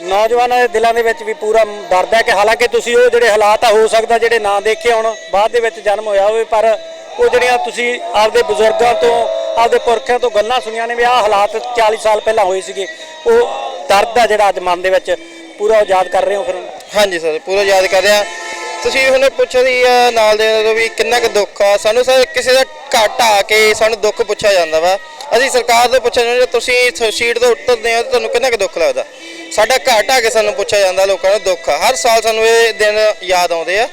ਨੌਜਵਾਨਾਂ ਦੇ ਦਿਲਾਂ ਦੇ ਵਿੱਚ ਵੀ ਪੂਰਾ ਦਰਦ ਹੈ ਕਿ ਹਾਲਾਂਕਿ ਤੁਸੀਂ ਉਹ ਜਿਹੜੇ ਹਾਲਾਤ ਆ ਹੋ ਸਕਦਾ ਜਿਹੜੇ ਨਾ ਦੇਖੇ ਹੋਣ ਬਾਅਦ ਦੇ ਵਿੱਚ ਜਨਮ ਹੋਇਆ ਹੋਵੇ ਪਰ ਉਹ ਜਿਹੜੀਆਂ ਤੁਸੀਂ ਆਪਦੇ ਬਜ਼ੁਰਗਾਂ ਤੋਂ ਆਪਦੇ ਪੁਰਖਿਆਂ ਤੋਂ ਗੱਲਾਂ ਸੁਣੀਆਂ ਨੇ ਵੀ ਆਹ ਹਾਲਾਤ 40 ਸਾਲ ਪਹਿਲਾਂ ਹੋਏ ਸੀਗੇ ਉਹ ਦਰਦ ਆ ਜਿਹੜਾ ਅੱਜ ਮਨ ਦੇ ਵਿੱਚ ਪੂਰਾ ਉਹ ਯਾਦ ਕਰ ਰਹੇ ਹੋ ਫਿਰ? ਹਾਂਜੀ ਸਰ ਪੂਰਾ ਯਾਦ ਕਰ ਰਿਹਾ ਤੁਸੀਂ ਹੁਣ ਪੁੱਛਿਆ ਸੀ ਅਹ, ਨਾਲ ਦੇ ਤੋਂ ਵੀ ਕਿੰਨਾ ਕੁ ਦੁੱਖ ਆ। ਸਾਨੂੰ ਸਰ ਕਿਸੇ ਦਾ ਘਾਟ ਆ ਕੇ ਸਾਨੂੰ ਦੁੱਖ ਪੁੱਛਿਆ ਜਾਂਦਾ ਵਾ। ਅਸੀਂ ਸਰਕਾਰ ਤੋਂ ਪੁੱਛਿਆ ਜਾਂਦਾ ਤੁਸੀਂ ਸੀਟ ਤੋਂ ਉੱਤਰਦੇ ਹੋ ਤਾਂ ਤੁਹਾਨੂੰ ਕਿੰਨਾ ਕੁ ਦੁੱਖ ਲੱਗਦਾ? ਸਾਡਾ ਘਾਟ ਆ ਕੇ ਸਾਨੂੰ ਪੁੱਛਿਆ ਜਾਂਦਾ ਲੋਕਾਂ ਨੂੰ ਦੁੱਖ ਹਰ ਸਾਲ ਸਾਨੂੰ ਇਹ ਦਿਨ ਯਾਦ ਆਉਂਦੇ ਆ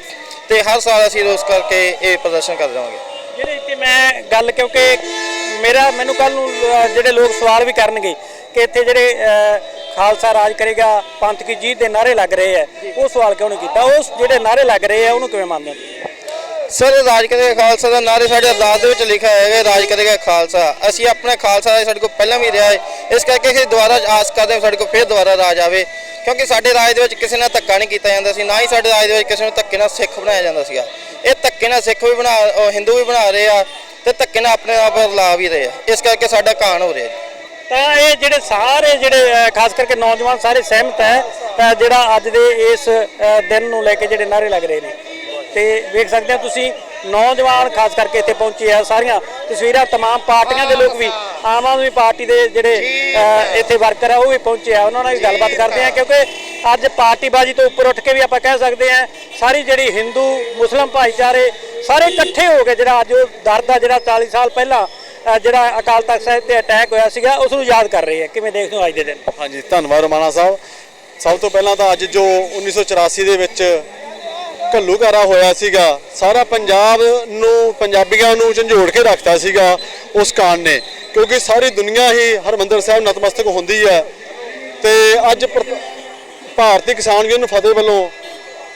ਤੇ ਹਰ ਸਾਲ ਅਸੀਂ ਰੋਸ ਕਰਕੇ ਇਹ ਪ੍ਰਦਰਸ਼ਨ ਕਰਦੇ ਰਹਾਂਗੇ। ਜਿਹੜੇ ਇੱਥੇ ਮੈਂ ਗੱਲ ਕਿਉਂਕਿ ਮੇਰਾ ਮੈਨੂੰ ਕੱਲ ਨੂੰ ਜਿਹੜੇ ਲੋਕ ਸਵਾਲ ਵੀ ਕਰਨਗੇ ਕਿ ਇੱਥੇ ਜਿਹੜੇ ਖਾਲਸਾ ਰਾਜ ਕਰੇਗਾ ਪੰਥ ਕੀ ਜੀਤ ਦੇ ਨਾਰੇ ਲੱਗ ਰਹੇ ਆ ਉਹ ਸਵਾਲ ਕਿਉਂ ਨਹੀਂ ਕੀਤਾ? ਉਸ ਜਿਹੜੇ ਨਾਰੇ ਲੱਗ ਰਹੇ ਆ ਉਹਨੂੰ ਕਿਵੇਂ ਮੰਨਦੇ ਹੋ? ਸਰ, ਰਾਜ ਕਰੇਗਾ ਖਾਲਸਾ ਦਾ ਨਾਰੇ ਸਾਡੇ ਅਰਦਾਸ ਦੇ ਵਿੱਚ ਲਿਖਿਆ ਹੈਗਾ, ਰਾਜ ਕਰੇਗਾ ਖਾਲਸਾ। ਅਸੀਂ ਆਪਣਾ ਖਾਲਸਾ ਸਾਡੇ ਕੋਲ ਪਹਿਲਾਂ ਵੀ ਰਿਹਾ ਹੈ। ਇਸ ਕਰਕੇ ਅਸੀਂ ਦੁਬਾਰਾ ਆਸ ਕਰਦੇ ਹਾਂ ਸਾਡੇ ਕੋਲ ਫਿਰ ਦੁਬਾਰਾ ਰਾਜ ਆਵੇ। ਕਿਉਂਕਿ ਸਾਡੇ ਰਾਜ ਦੇ ਵਿੱਚ ਕਿਸੇ ਨਾਲ ਧੱਕਾ ਨਹੀਂ ਕੀਤਾ ਜਾਂਦਾ ਸੀ, ਨਾ ਹੀ ਸਾਡੇ ਰਾਜ ਦੇ ਵਿੱਚ ਕਿਸੇ ਨੂੰ ਧੱਕੇ ਨਾਲ ਸਿੱਖ ਬਣਾਇਆ ਜਾਂਦਾ ਸੀਗਾ। ਇਹ ਧੱਕੇ ਨਾਲ ਸਿੱਖ ਵੀ ਬਣਾ ਅਹ ਹਿੰਦੂ ਵੀ ਬਣਾ ਰਹੇ ਆ ਤੇ ਧੱਕੇ ਨਾਲ ਆਪਣੇ ਆਪ ਲਾ ਵੀ ਰਹੇ ਆ। ਇਸ ਕਰਕੇ ਸਾਡਾ ਕਾਣ ਹੋ ਰਿਹਾ ਤਾਂ ਇਹ ਜਿਹੜੇ ਸਾਰੇ ਜਿਹੜੇ ਖਾਸ ਕਰਕੇ ਨੌਜਵਾਨ ਸਾਰੇ ਸਹਿਮਤ ਹੈ ਜਿਹੜਾ ਅੱਜ ਦੇ ਇਸ ਦਿਨ ਨੂੰ ਲੈ ਕੇ ਜਿਹੜੇ ਨਾਰੇ ਲੱਗ ਰਹੇ ਨੇ। ਤੇ ਵੇਖ ਸਕਦੇ ਹੋ ਤੁਸੀਂ ਨੌਜਵਾਨ ਖਾਸ ਕਰਕੇ ਇੱਥੇ ਪਹੁੰਚੇ ਆ ਸਾਰੀਆਂ ਤਸਵੀਰਾਂ तमाम ਪਾਰਟੀਆਂ ਦੇ ਲੋਕ ਵੀ ਆਮ ਆਦਮੀ ਪਾਰਟੀ ਦੇ ਜਿਹੜੇ ਅਹ, ਇੱਥੇ ਵਰਕਰ ਆ ਉਹ ਵੀ ਪਹੁੰਚੇ ਆ ਉਹਨਾਂ ਨਾਲ ਵੀ ਗੱਲਬਾਤ ਕਰਦੇ ਆ ਕਿਉਂਕਿ ਅੱਜ ਪਾਰਟੀਬਾਜ਼ੀ ਤੋਂ ਉੱਪਰ ਉੱਠ ਕੇ ਵੀ ਆਪਾਂ ਕਹਿ ਸਕਦੇ ਆ ਸਾਰੀ ਜਿਹੜੀ ਹਿੰਦੂ ਮੁਸਲਮ ਭਾਈਚਾਰੇ ਸਾਰੇ ਇਕੱਠੇ ਹੋ ਕੇ ਜਿਹੜਾ ਅੱਜ ਉਹ ਦਰਦ ਆ ਜਿਹੜਾ 40 ਸਾਲ ਪਹਿਲਾਂ ਅਹ, ਜਿਹੜਾ ਅਕਾਲ ਤਖਤ ਸਾਹਿਬ ਤੇ ਅਟੈਕ ਹੋਇਆ ਸੀਗਾ ਉਸ ਨੂੰ ਯਾਦ ਕਰ ਰਹੇ ਆ ਕਿਵੇਂ ਦੇਖਦੇ ਹੋ ਅੱਜ ਦੇ ਦਿਨ ਹਾਂਜੀ ਧੰਨਵਾਦ ਰਮਾਣਾ ਸਾਹਿਬ ਸਭ ਤੋਂ ਪਹਿਲਾਂ ਤਾਂ ਅੱਜ ਜੋ 1984 ਦੇ ਵਿੱਚ ਘੱਲੂਘਾਰਾ ਹੋਇਆ ਸੀਗਾ। ਸਾਰਾ ਪੰਜਾਬ ਨੂੰ, ਪੰਜਾਬੀਆਂ ਨੂੰ ਝੰਜੋੜ ਕੇ ਰੱਖਤਾ ਸੀਗਾ ਉਸ ਕਾਂਡ ਨੇ। ਕਿਉਂਕਿ ਸਾਰੀ ਦੁਨੀਆ ਹੀ ਹਰਮੰਦਰ ਸਾਹਿਬ ਨਤਮਸਤਕ ਹੁੰਦੀ ਹੈ। ਤੇ ਅੱਜ ਪ੍ਰ- ਭਾਰਤੀ ਕਿਸਾਨ ਯੂਨੀਅਨ ਫਤਿਹ ਵੱਲੋਂ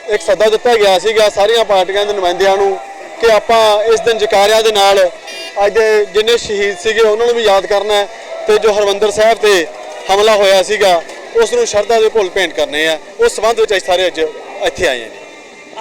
ਇੱਕ ਸੱਦਾ ਦਿੱਤਾ ਗਿਆ ਸੀਗਾ ਸਾਰੀਆਂ ਪਾਰਟੀਆਂ ਦੇ ਨੁਮਾਇੰਦਿਆਂ ਨੂੰ ਕਿ ਆਪਾਂ ਇਸ ਦਿਨ ਜਕਾਰਿਆਂ ਦੇ ਨਾਲ ਅੱਜ ਦੇ ਜਿੰਨੇ ਸ਼ਹੀਦ ਸੀਗੇ ਉਹਨਾਂ ਨੂੰ ਵੀ ਯਾਦ ਕਰਨਾ ਹੈ ਤੇ ਜੋ ਹਰਮੰਦਰ ਸਾਹਿਬ ਤੇ ਹਮਲਾ ਹੋਇਆ ਸੀਗਾ, ਉਸ ਨੂੰ ਸ਼ਰਧਾ ਦੇ ਭੁੱਲ ਭੇਂਟ ਕਰਨੇ ਆ। ਉਸ ਸੰਬੰਧ ਵਿੱਚ ਅਸੀਂ ਸਾਰੇ ਅੱਜ ਇੱਥੇ ਆਏ ਹਾਂ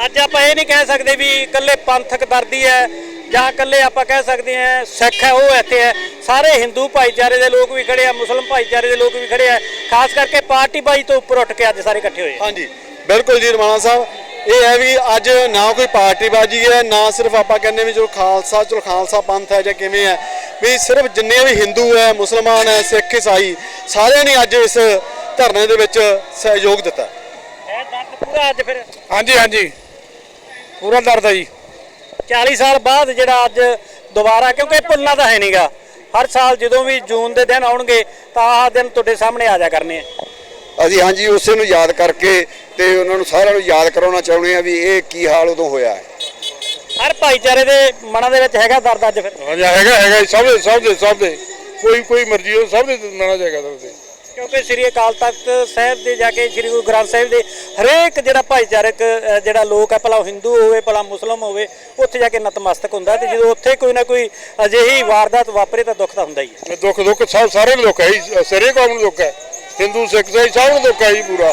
ਅੱਜ ਆਪਾਂ ਇਹ ਨਹੀਂ ਕਹਿ ਸਕਦੇ ਵੀ ਇਕੱਲੇ ਪੰਥਕ ਦਰਦੀ ਹੈ ਜਾਂ ਇਕੱਲੇ ਆਪਾਂ ਕਹਿ ਸਕਦੇ ਹਾਂ ਸਿੱਖ ਹੈ ਉਹ ਇੱਥੇ ਹੈ। ਸਾਰੇ ਹਿੰਦੂ ਭਾਈਚਾਰੇ ਦੇ ਲੋਕ ਵੀ ਖੜੇ ਆ ਮੁਸਲਮ ਭਾਈਚਾਰੇ ਦੇ ਲੋਕ ਵੀ ਖੜੇ ਆ। ਖਾਸ ਕਰਕੇ ਪਾਰਟੀ ਬਾਜੀ ਤੋਂ ਉੱਪਰ ਉੱਠ ਕੇ ਅੱਜ ਸਾਰੇ ਇਕੱਠੇ ਹੋਏ ਹਾਂਜੀ ਬਿਲਕੁਲ ਜੀ ਰਮਾਣਾ ਸਾਹਿਬ। ਇਹ ਹੈ ਵੀ ਅੱਜ ਨਾ ਕੋਈ ਪਾਰਟੀਬਾਜ਼ੀ ਹੈ ਨਾ ਸਿਰਫ ਆਪਾਂ ਕਹਿੰਦੇ ਵੀ ਚਲੋ ਖਾਲਸਾ ਚਲੋ ਖਾਲਸਾ ਪੰਥ ਹੈ ਜਾਂ ਕਿਵੇਂ ਹੈ ਵੀ ਸਿਰਫ ਜਿੰਨੇ ਵੀ ਹਿੰਦੂ ਹੈ ਮੁਸਲਮਾਨ ਹੈ ਸਿੱਖ ਈਸਾਈ ਸਾਰਿਆਂ ਨੇ ਅੱਜ ਇਸ ਧਰਨੇ ਦੇ ਵਿੱਚ ਸਹਿਯੋਗ ਦਿੱਤਾ। ਇਹ ਦਰਦ ਪੂਰਾ ਅੱਜ ਫਿਰ। ਹਾਂਜੀ ਹਾਂਜੀ। ਪੂਰਾ ਦਰਦ ਹੈ ਜੀ। 40 ਸਾਲ ਬਾਅਦ ਜਿਹੜਾ ਅੱਜ ਦੁਬਾਰਾ ਕਿਉਂਕਿ ਭੁੱਲਣਾ ਤਾਂ ਹੈ ਨਹੀਂਗਾ। ਹਰ ਸਾਲ ਜਦੋਂ ਵੀ ਜੂਨ ਦੇ ਦਿਨ ਆਉਣਗੇ ਤਾਂ ਆਹ ਦਿਨ ਤੁਹਾਡੇ ਸਾਹਮਣੇ ਆ ਜਾ ਕਰਨੇ ਆ। ਅਸੀਂ ਹਾਂਜੀ ਉਸੇ ਨੂੰ ਯਾਦ ਕਰਕੇ ਤੇ ਉਹਨਾਂ ਨੂੰ ਸਾਰਿਆਂ ਨੂੰ ਯਾਦ ਕਰਾਉਣਾ ਚਾਹੁੰਦੇ ਆ ਵੀ ਇਹ ਕੀ ਹਾਲ ਉਦੋਂ ਹੋਇਆ ਹੈ। ਹਰ ਭਾਈਚਾਰੇ ਦੇ ਮਨਾਂ ਦੇ ਵਿੱਚ ਹੈਗਾ ਦਰਦ ਅੱਜ ਫਿਰ। ਹਾਂਜੀ ਹੈਗਾ ਹੈਗਾ ਸਭ ਦੇ ਸਭ ਦੇ ਸਭ ਦੇ। ਕੋਈ ਕੋਈ ਮਰਜ਼ੀ ਹੋ ਸਭ ਦੇ ਮਨਾ ਜਾਏਗਾ ਦਰਦ। ਕਿਉਂਕਿ ਸ੍ਰੀ ਅਕਾਲ ਤਖਤ ਸਾਹਿਬ ਦੇ ਜਾ ਕੇ ਸ੍ਰੀ ਗੁਰੂ ਗ੍ਰੰਥ ਸਾਹਿਬ ਦੇ ਹਰੇਕ ਜਿਹੜਾ ਭਾਈਚਾਰਕ ਅ, ਜਿਹੜਾ ਲੋਕ ਹੈ ਭਲਾ ਉਹ ਹਿੰਦੂ ਹੋਵੇ ਭਲਾ ਮੁਸਲਮ ਹੋਵੇ ਉੱਥੇ ਜਾ ਕੇ ਨਤਮਸਤਕ ਹੁੰਦਾ ਤੇ ਜਦੋਂ ਉੱਥੇ ਕੋਈ ਨਾ ਕੋਈ ਅਜਿਹੀ ਵਾਰਦਾਤ ਵਾਪਰੇ ਤਾਂ ਦੁੱਖ ਤਾਂ ਹੁੰਦਾ ਹੀ ਹੈ। ਦੁੱਖ ਦੁੱਖ ਸਭ ਸਾਰੇ ਨੂੰ ਦੁੱਖ ਹੈ ਜੀ। ਸਾਰੇ ਕੌਮ ਨੂੰ ਦੁੱਖ ਹੈ। ਹਿੰਦੂ ਸਿੱਖ ਸਾਈ ਸਭ ਨੂੰ ਦੁੱਖ ਹੈ ਜੀ ਪੂਰਾ।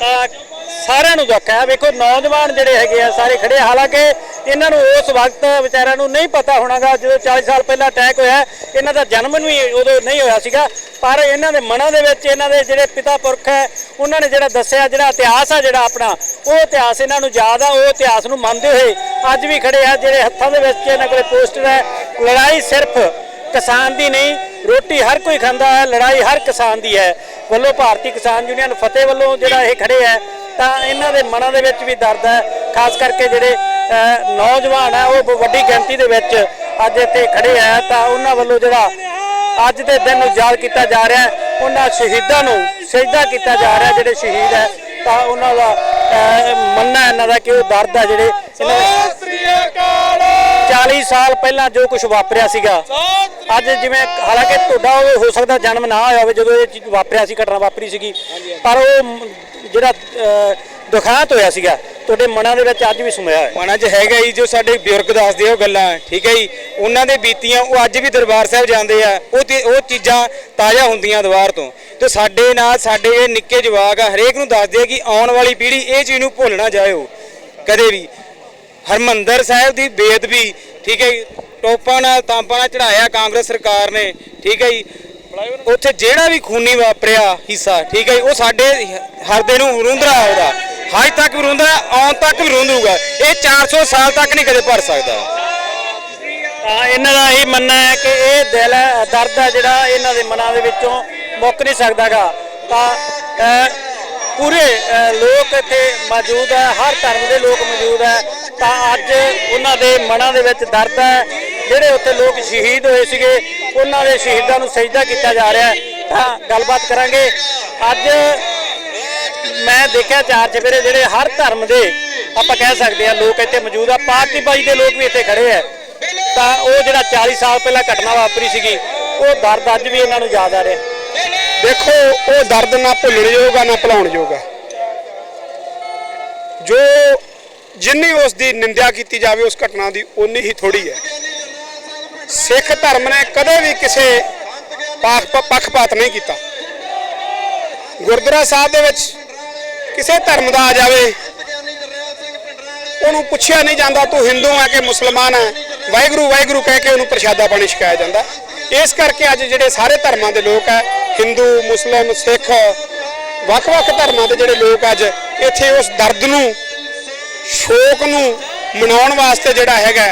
ਤਾਂ ਸਾਰਿਆਂ ਨੂੰ ਦੁੱਖ ਹੈ। ਵੇਖੋ, ਨੌਜਵਾਨ ਜਿਹੜੇ ਹੈਗੇ ਆ, ਸਾਰੇ ਖੜੇ ਹਾਲਾਂਕਿ ਇਹਨਾਂ ਨੂੰ ਉਸ ਵਕਤ ਵਿਚਾਰਿਆਂ ਨੂੰ ਨਹੀਂ ਪਤਾ ਹੋਣਾਗਾ, ਜਦੋਂ 40 ਸਾਲ ਪਹਿਲਾਂ ਅਟੈਕ ਹੋਇਆ, ਇਹਨਾਂ ਦਾ ਜਨਮ ਵੀ ਉਦੋਂ ਨਹੀਂ ਹੋਇਆ ਸੀਗਾ। ਪਰ ਇਹਨਾਂ ਦੇ ਮਨਾਂ ਦੇ ਵਿੱਚ ਇਹਨਾਂ ਦੇ ਜਿਹੜੇ ਪਿਤਾ ਪੁਰਖ ਹੈ, ਉਹਨਾਂ ਨੇ ਜਿਹੜਾ ਦੱਸਿਆ, ਜਿਹੜਾ ਇਤਿਹਾਸ ਆ ਜਿਹੜਾ ਆਪਣਾ, ਉਹ ਇਤਿਹਾਸ ਇਹਨਾਂ ਨੂੰ ਯਾਦ ਆ, ਉਹ ਇਤਿਹਾਸ ਨੂੰ ਮੰਨਦੇ ਹੋਏ ਅੱਜ ਵੀ ਖੜੇ ਆ, ਜਿਹੜੇ ਹੱਥਾਂ ਦੇ ਵਿੱਚ ਇਹਨਾਂ ਕੋਲੇ ਪੋਸਟਰ ਹੈ, ਲੜਾਈ ਸਿਰਫ ਕਿਸਾਨ ਦੀ ਨਹੀਂ ਰੋਟੀ ਹਰ ਕੋਈ ਖਾਂਦਾ ਹੈ, ਲੜਾਈ ਹਰ ਕਿਸਾਨ ਦੀ ਹੈ। ਵੱਲੋਂ ਭਾਰਤੀ ਕਿਸਾਨ ਯੂਨੀਅਨ ਫਤਿਹ ਵੱਲੋਂ ਜਿਹੜਾ ਇਹ ਖੜੇ ਹੈ, ਤਾਂ ਇਹਨਾਂ ਦੇ ਮਨਾਂ ਦੇ ਵਿੱਚ ਵੀ ਦਰਦ ਹੈ। ਖਾਸ ਕਰਕੇ ਜਿਹੜੇ ਨੌਜਵਾਨ ਹੈ, ਉਹ ਵੱਡੀ ਗਿਣਤੀ ਦੇ ਵਿੱਚ ਅੱਜ ਇੱਥੇ ਖੜੇ ਹੈ, ਤਾਂ ਉਹਨਾਂ ਵੱਲੋਂ ਜਿਹੜਾ ਅੱਜ ਦੇ ਦਿਨ ਨੂੰ ਯਾਦ ਕੀਤਾ ਜਾ ਰਿਹਾ ਹੈ। ਉਹਨਾਂ ਸ਼ਹੀਦਾਂ ਨੂੰ ਸਜਦਾ ਕੀਤਾ ਜਾ ਰਿਹਾ, ਜਿਹੜੇ ਸ਼ਹੀਦ ਹੈ, ਤਾਂ ਉਹਨਾਂ ਦਾ ਮੰਨਣਾ ਇਹਨਾਂ ਦਾ ਕਿ ਉਹ ਦਰਦ ਹੈ ਜਿਹੜੇ ਇਹਨਾਂ 40 ਸਾਲ ਪਹਿਲਾਂ ਜੋ ਕੁਝ ਵਾਪਰਿਆ ਸੀਗਾ ਅੱਜ ਜਿਵੇਂ ਹਾਲਾਂਕਿ ਤੁਹਾਡਾ ਉਹ ਹੋ ਸਕਦਾ ਜਨਮ ਨਾ ਹੋਇਆ ਹੋਵੇ ਜਦੋਂ ਇਹ ਚੀਜ਼ ਵਾਪਰਿਆ ਸੀ ਘਟਨਾ ਵਾਪਰੀ ਸੀਗੀ ਪਰ ਉਹ ਜਿਹੜਾ ਦੁਖਾਂਤ ਹੋਇਆ ਸੀਗਾ ਤੁਹਾਡੇ ਮਨਾਂ ਦੇ ਵਿੱਚ ਅੱਜ ਵੀ ਸੁਮਿਆ ਹੈ ਮਨਾਂ 'ਚ ਹੈਗਾ ਜੀ ਜੋ ਸਾਡੇ ਬਜ਼ੁਰਗ ਦੱਸਦੇ ਉਹ ਗੱਲਾਂ ਠੀਕ ਹੈ ਜੀ? ਉਹਨਾਂ ਦੇ ਬੀਤੀਆਂ ਉਹ ਅੱਜ ਵੀ ਦਰਬਾਰ ਸਾਹਿਬ ਜਾਂਦੇ ਆ ਉਹ ਉਹ ਚੀਜ਼ਾਂ ਤਾਜ਼ਾ ਹੁੰਦੀਆਂ ਦੁਬਾਰ ਤੋਂ। ਤੇ ਸਾਡੇ ਨਾਲ ਸਾਡੇ ਇਹ ਨਿੱਕੇ ਜਵਾਕ ਆ ਹਰੇਕ ਨੂੰ ਦੱਸਦੇ ਆ ਕਿ ਆਉਣ ਵਾਲੀ ਪੀੜ੍ਹੀ ਇਹ ਚੀਜ਼ ਨੂੰ ਭੁੱਲ ਨਾ ਜਾਇਓ ਕਦੇ ਵੀ। ਹਰਮੰਦਰ ਸਾਹਿਬ ਦੀ ਬੇਅਦਬੀ, ਠੀਕ ਹੈ ਜੀ? ਟੋਪਾਂ ਨਾਲ ਤਾਂਪਾਂ ਨਾਲ ਚੜਾਇਆ ਕਾਂਗਰਸ ਸਰਕਾਰ ਨੇ, ਠੀਕ ਹੈ ਜੀ? ਉੱਥੇ ਜਿਹੜਾ ਵੀ ਖੂਨੀ ਵਾਪਰਿਆ ਹਿੱਸਾ, ਠੀਕ ਹੈ ਜੀ, ਉਹ ਸਾਡੇ ਹਰਦੇ ਨੂੰ ਰੁੰਦਰਾ ਉਹਦਾ। ਹਜੇ ਤੱਕ ਵੀ ਰੁੰਦਰਾ ਆਉਣ ਤੱਕ ਵੀ ਰੁੰਦੂਗਾ ਇਹ 400 ਸਾਲ ਤੱਕ ਨਹੀਂ ਕਦੇ ਭਰ ਸਕਦਾ। ਤਾਂ ਇਹਨਾਂ ਦਾ ਇਹ ਮੰਨਣਾ ਹੈ ਕਿ ਇਹ ਦਿਲ ਹੈ, ਦਰਦ ਹੈ ਜਿਹੜਾ ਇਹਨਾਂ ਦੇ ਮਨਾਂ ਦੇ ਵਿੱਚੋਂ ਮੁੱਕ ਨਹੀਂ ਸਕਦਾਗਾ। ਤਾਂ ਪੂਰੇ ਲੋਕ ਇੱਥੇ ਮੌਜੂਦ ਹੈ, ਹਰ ਧਰਮ ਦੇ ਲੋਕ ਮੌਜੂਦ ਹੈ। ਤਾਂ ਅੱਜ ਉਹਨਾਂ ਦੇ ਮਨਾਂ ਦੇ ਵਿੱਚ ਦਰਦ ਹੈ। ਜਿਹੜੇ ਉੱਥੇ ਲੋਕ ਸ਼ਹੀਦ ਹੋਏ ਸੀਗੇ, ਉਹਨਾਂ ਦੇ ਸ਼ਹੀਦਾਂ ਨੂੰ ਸਜਦਾ ਕੀਤਾ ਜਾ ਰਿਹਾ ਤਾਂ ਗੱਲਬਾਤ ਕਰਾਂਗੇ। ਅੱਜ ਮੈਂ ਦੇਖਿਆ ਚਾਰ ਚਫੇਰੇ ਜਿਹੜੇ ਹਰ ਧਰਮ ਦੇ ਆਪਾਂ ਕਹਿ ਸਕਦੇ ਆ ਲੋਕ ਇੱਥੇ ਮੌਜੂਦ ਆ। ਪਾਰਟੀ ਬਾਈ ਦੇ ਲੋਕ ਵੀ ਇੱਥੇ ਖੜੇ ਆ ਤਾਂ ਉਹ ਜਿਹੜਾ 40 ਸਾਲ ਪਹਿਲਾਂ ਘਟਨਾ ਵਾਪਰੀ ਸੀਗੀ, ਉਹ ਦਰਦ ਅੱਜ ਵੀ ਇਹਨਾਂ ਨੂੰ ਯਾਦ ਆ ਰਿਹਾ। ਦੇਖੋ, ਉਹ ਦਰਦ ਨਾ ਭੁੱਲਣ ਯੋਗ ਆ, ਨਾ ਭੁਲਾਉਣ ਯੋਗ ਆ। ਜੋ ਜਿੰਨੀ ਉਸ ਦੀ ਨਿੰਦਿਆ ਕੀਤੀ ਜਾਵੇ, ਉਸ ਘਟਨਾ ਦੀ ਉਨੀ ਹੀ ਥੋੜੀ ਹੈ। ਸਿੱਖ ਧਰਮ ਨੇ ਕਦੇ ਵੀ ਕਿਸੇ ਪੱਖ- ਪੱਖਪਾਤ ਨਹੀਂ ਕੀਤਾ। ਗੁਰਦੁਆਰਾ ਸਾਹਿਬ ਦੇ ਵਿੱਚ ਕਿਸੇ ਧਰਮ ਦਾ ਆ ਜਾਵੇ, ਉਹਨੂੰ ਪੁੱਛਿਆ ਨਹੀਂ ਜਾਂਦਾ, ਤੂੰ ਹਿੰਦੂ ਹੈ ਕਿ ਮੁਸਲਮਾਨ ਹੈ ਵਾਹਿਗੁਰੂ ਵਾਹਿਗੁਰੂ ਕਹਿ ਕੇ ਉਹਨੂੰ ਪ੍ਰਸ਼ਾਦਾ ਪਾਣੀ ਛਕਾਇਆ ਜਾਂਦਾ। ਇਸ ਕਰਕੇ ਅੱਜ ਜਿਹੜੇ ਸਾਰੇ ਧਰਮਾਂ ਦੇ ਲੋਕ ਹੈ ਹਿੰਦੂ ਮੁਸਲਮ ਸਿੱਖ ਵੱਖ-ਵੱਖ ਧਰਮਾਂ ਦੇ ਜਿਹੜੇ ਲੋਕ ਅੱਜ ਇੱਥੇ ਉਸ ਦਰਦ ਨੂੰ ਸ਼ੋਕ ਨੂੰ ਮਨਾਉਣ ਵਾਸਤੇ ਜਿਹੜਾ ਹੈਗਾ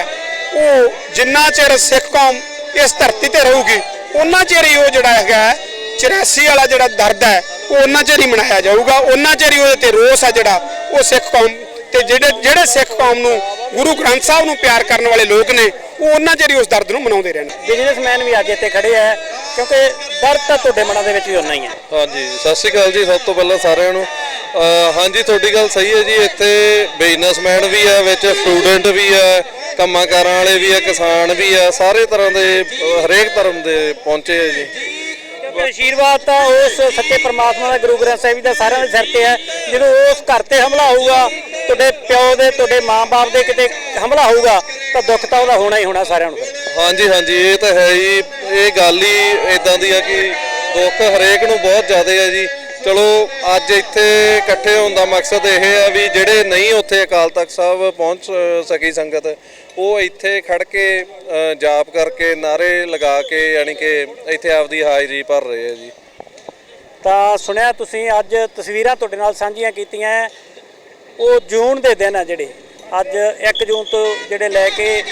ਉਹ ਜਿੰਨਾ ਚਿਰ ਸਿੱਖ ਕੌਮ ਇਸ ਧਰਤੀ ਤੇ ਰਹੂਗੀ ਉਹਨਾਂ ਚਿਰ ਹੀ ਉਹ ਜਿਹੜਾ ਹੈਗਾ ਹੈ, 84 ਵਾਲਾ ਜਿਹੜਾ ਦਰਦ ਹੈ ਉਹ ਉਹਨਾਂ ਚਿਰ ਹੀ ਮਨਾਇਆ ਜਾਊਗਾ ਉਹਨਾਂ ਚਿਰ ਹੀ ਉਹਦੇ ਤੇ ਰੋਸ ਹੈ ਜਿਹੜਾ ਉਹ ਸਿੱਖ ਕੌਮ ਤੇ ਜਿਹੜੇ ਜਿਹੜੇ ਸਿੱਖ ਕੌਮ ਨੂੰ ਗੁਰੂ ਗ੍ਰੰਥ ਸਾਹਿਬ ਨੂੰ ਪਿਆਰ ਕਰਨ ਵਾਲੇ ਲੋਕ ਨੇ ਉਹ ਉਹਨਾਂ ਹੀ ਉਸ ਦਰਦ ਨੂੰ ਮਨਾਉਂਦੇ ਰਹਿਣ। ਬਿਜ਼ਨਸਮੈਨ ਵੀ ਅੱਜ ਇੱਥੇ ਖੜੇ ਆ ਕਿਉਂਕਿ ਦਰਦ ਤਾਂ ਤੁਹਾਡੇ ਮਨਾਂ ਦੇ ਵਿੱਚ ਵੀ ਉਨਾ ਹੀ ਹੈ ਹਾਂਜੀ ਸਤਿ ਸ਼੍ਰੀ ਅਕਾਲ ਜੀ ਸਭ ਤੋਂ ਪਹਿਲਾਂ ਸਾਰਿਆਂ ਨੂੰ। ਅਹ ਹਾਂਜੀ ਤੁਹਾਡੀ ਗੱਲ ਸਹੀ ਹੈ ਜੀ ਇੱਥੇ ਬਿਜ਼ਨਸਮੈਨ ਵੀ ਹੈ ਵਿੱਚ ਸਟੂਡੈਂਟ ਵੀ ਹੈ ਕੰਮਾਂ ਕਾਰਾਂ ਵਾਲੇ ਵੀ ਹੈ ਕਿਸਾਨ ਵੀ ਹੈ ਸਾਰੇ ਤਰ੍ਹਾਂ ਦੇ ਅਹ ਹਰੇਕ ਧਰਮ ਦੇ ਪਹੁੰਚੇ ਹੈ ਜੀ। ਆਸ਼ੀਰਵਾਦ ਤਾਂ ਉਸ ਸੱਚੇ ਪ੍ਰਮਾਤਮਾ ਦਾ, ਗੁਰੂ ਗ੍ਰੰਥ ਸਾਹਿਬ ਜੀ ਦਾ ਸਾਰਿਆਂ ਦੇ ਸਿਰ ਤੇ ਹੈ। ਜਦੋਂ ਉਸ ਘਰ ਤੇ ਹਮਲਾ ਹੋਊਗਾ, ਤੁਹਾਡੇ ਪਿਓ ਦੇ, ਤੁਹਾਡੇ ਮਾਂ-ਬਾਪ ਦੇ ਕਿਤੇ ਹਮਲਾ ਹੋਊਗਾ, ਤਾਂ ਦੁੱਖ ਤਾਂ ਉਹਦਾ ਹੋਣਾ ਹੀ ਹੋਣਾ ਸਾਰਿਆਂ ਨੂੰ। ਹਾਂਜੀ ਹਾਂਜੀ, ਇਹ ਤਾਂ ਹੈ ਜੀ ਇਹ ਗੱਲ ਹੀ ਇਦਾਂ ਦੀ ਆ ਕਿ ਦੁੱਖ ਹਰੇਕ ਨੂੰ ਬਹੁਤ ਜ਼ਿਆਦਾ ਹੈ ਜੀ। ਚਲੋ, ਅੱਜ ਇੱਥੇ ਇਕੱਠੇ ਹੋਣ ਦਾ ਮਕਸਦ ਇਹ ਹੈ ਵੀ ਜਿਹੜੇ ਨਹੀਂ ਉੱਥੇ ਅਕਾਲ ਤਖਤ ਸਾਹਿਬ ਪਹੁੰਚ ਸਕੀ ਸੰਗਤ ਉਹ ਇੱਥੇ ਖੜ ਕੇ ਜਾਪ ਕਰਕੇ ਨਾਰੇ ਲਗਾ ਕੇ, ਯਾਨੀ ਕਿ ਇੱਥੇ ਆਪਦੀ ਹਾਜ਼ਰੀ ਭਰ ਰਹੇ ਆ ਜੀ। ਤਾਂ ਸੁਣਿਆ ਤੁਸੀਂ, ਅੱਜ ਤਸਵੀਰਾਂ ਤੁਹਾਡੇ ਨਾਲ ਸਾਂਝੀਆਂ ਕੀਤੀਆਂ ਉਹ ਜੂਨ ਦੇ ਦਿਨ ਆ ਜਿਹੜੇ। ਅੱਜ 1 ਜੂਨ ਤੋਂ ਜਿਹੜੇ ਲੈ ਕੇ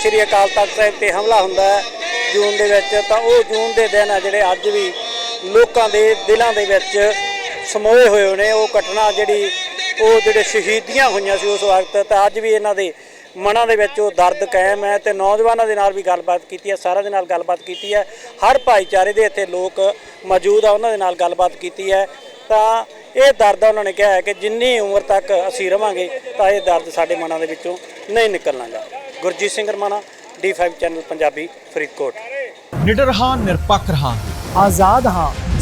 ਸ਼੍ਰੀ ਅਕਾਲ ਤਖਤ ਸਾਹਿਬ ਤੇ ਹਮਲਾ ਹੁੰਦਾ ਜੂਨ ਦੇ ਵਿੱਚ। ਤਾਂ ਉਹ ਜੂਨ ਦੇ ਦਿਨ ਆ ਜਿਹੜੇ ਅੱਜ ਵੀ ਲੋਕਾਂ ਦੇ ਦਿਲਾਂ ਦੇ ਵਿੱਚ ਸਮੋਏ ਹੋਏ ਨੇ। ਉਹ ਘਟਨਾ ਜਿਹੜੀ ਉਹ ਜਿਹੜੇ ਸ਼ਹੀਦੀਆਂ ਹੋਈਆਂ ਸੀ ਉਸ ਵਕਤ, ਤਾਂ ਅੱਜ ਵੀ ਇਹਨਾਂ ਦੇ ਮਨਾਂ ਦੇ ਵਿੱਚ ਉਹ ਦਰਦ ਕਾਇਮ ਹੈ ਤੇ ਨੌਜਵਾਨਾਂ ਦੇ ਨਾਲ ਵੀ ਗੱਲਬਾਤ ਕੀਤੀ ਹੈ ਸਾਰਿਆਂ ਦੇ ਨਾਲ ਗੱਲਬਾਤ ਕੀਤੀ ਹੈ। ਹਰ ਭਾਈਚਾਰੇ ਦੇ ਇੱਥੇ ਲੋਕ ਮੌਜੂਦ ਆ ਉਹਨਾਂ ਦੇ ਨਾਲ ਗੱਲਬਾਤ ਕੀਤੀ ਹੈ। ਤਾਂ ਇਹ ਦਰਦ ਉਹਨਾਂ ਨੇ ਕਿਹਾ ਹੈ ਕਿ ਜਿੰਨੀ ਉਮਰ ਤੱਕ ਅਸੀਂ ਰਵਾਂਗੇ ਤਾਂ ਇਹ ਦਰਦ ਸਾਡੇ ਮਨਾਂ ਦੇ ਵਿੱਚੋਂ ਨਹੀਂ ਨਿਕਲਣਾਗਾ ਗੁਰਜੀਤ ਸਿੰਘ ਰਮਾਣਾ D5 ਚੈਨਲ ਪੰਜਾਬੀ ਫਰੀਦਕੋਟ। ਨਿਡਰ ਹਾਂ ਨਿਰਪੱਖ ਰਹਾਂਗੇ। ਆਜ਼ਾਦ ਹਾਂ।